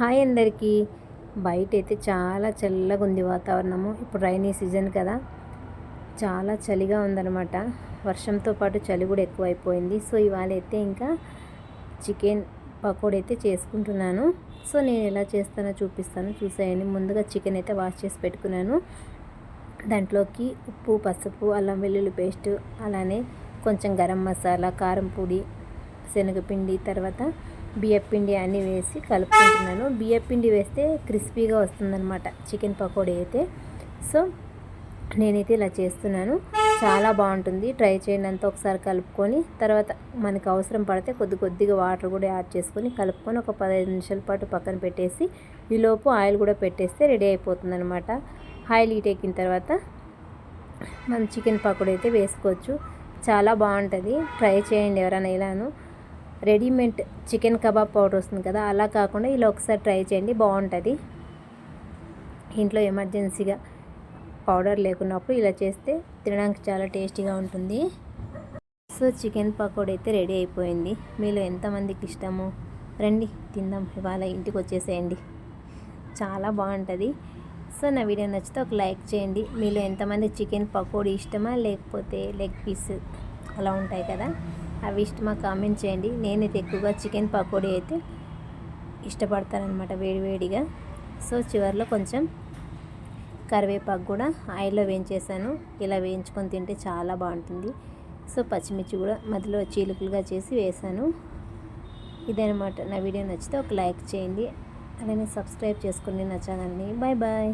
Hi అందరికీ. బయట అయితే చాలా చల్లగా ఉంది వాతావరణము. ఇప్పుడు రైనీ సీజన్ కదా. చాలా చలిగా ఉందన్నమాట. వర్షంతో పాటు చలి కూడా ఎక్కువైపోయింది. సో ఇవాళ అయితే ఇంకా చికెన్ పకోడీ అయితే చేసుకుంటున్నాను. సో నేను ఎలా చేస్తానో చూపిస్తాను. చూసేయండి. ముందుగా చికెన్ అయితే వాష్ చేసి పెట్టుకున్నాను. దాంట్లోకి ఉప్పు పసుపు అల్లం వెల్లుల్లి పేస్ట్ అలానే కొంచెం గరం మసాలా కారం పొడి శనగపిండి తర్వాత బియ్యపిండి అన్నీ వేసి కలుపుకుంటున్నాను. బియ్యపిండి వేస్తే క్రిస్పీగా వస్తుందన్నమాట చికెన్ పకోడీ అయితే. సో నేనైతే ఇలా చేస్తున్నాను. చాలా బాగుంటుంది. ట్రై చేయండి ఒకసారి కలుపుకొని తర్వాత మనకు అవసరం పడితే కొద్ది కొద్దిగా వాటర్ కూడా యాడ్ చేసుకొని కలుపుకొని ఒక పదహైదు నిమిషాల పాటు పక్కన పెట్టేసి ఈలోపు ఆయిల్ కూడా పెట్టేస్తే రెడీ అయిపోతుంది అనమాట ఆయిల్ హీట్ ఎక్కిన తర్వాత మనం చికెన్ పకోడీ అయితే వేసుకోవచ్చు. చాలా బాగుంటుంది. ట్రై చేయండి ఎవరైనా ఇలాను. రెడీమేడ్ చికెన్ కబాబ్ పౌడర్ వస్తుంది కదా అలా కాకుండా ఇలా ఒకసారి ట్రై చేయండి బాగుంటుంది. ఇంట్లో ఎమర్జెన్సీగా పౌడర్ లేకున్నప్పుడు ఇలా చేస్తే తినడానికి చాలా టేస్టీగా ఉంటుంది. సో చికెన్ పకోడీ అయితే రెడీ అయిపోయింది. మీలో ఎంతమందికి ఇష్టము? రండి తిందాం ఇవాళ ఇంటికి వచ్చేసేయండి. చాలా బాగుంటుంది. సో నా వీడియో నచ్చితే ఒక లైక్ చేయండి. మీలో ఎంతమంది చికెన్ పకోడీ ఇష్టమా లేకపోతే లెగ్ పీస్ అలా ఉంటాయి కదా అవి ఇష్టమా కామెంట్ చేయండి. నేనైతే ఎక్కువగా చికెన్ పకోడీ అయితే ఇష్టపడతానమాట వేడివేడిగా. సో చివరిలో కొంచెం కరివేపాకు కూడా ఆయిల్లో వేయించేసాను. ఇలా వేయించుకొని తింటే చాలా బాగుంటుంది. సో పచ్చిమిర్చి కూడా మధ్యలో చీలుకలుగా చేసి వేసాను. ఇదనమాట నా వీడియో నచ్చితే ఒక లైక్ చేయండి. అలానే సబ్స్క్రైబ్ చేసుకోండి నా ఛానల్ని బాయ్ బాయ్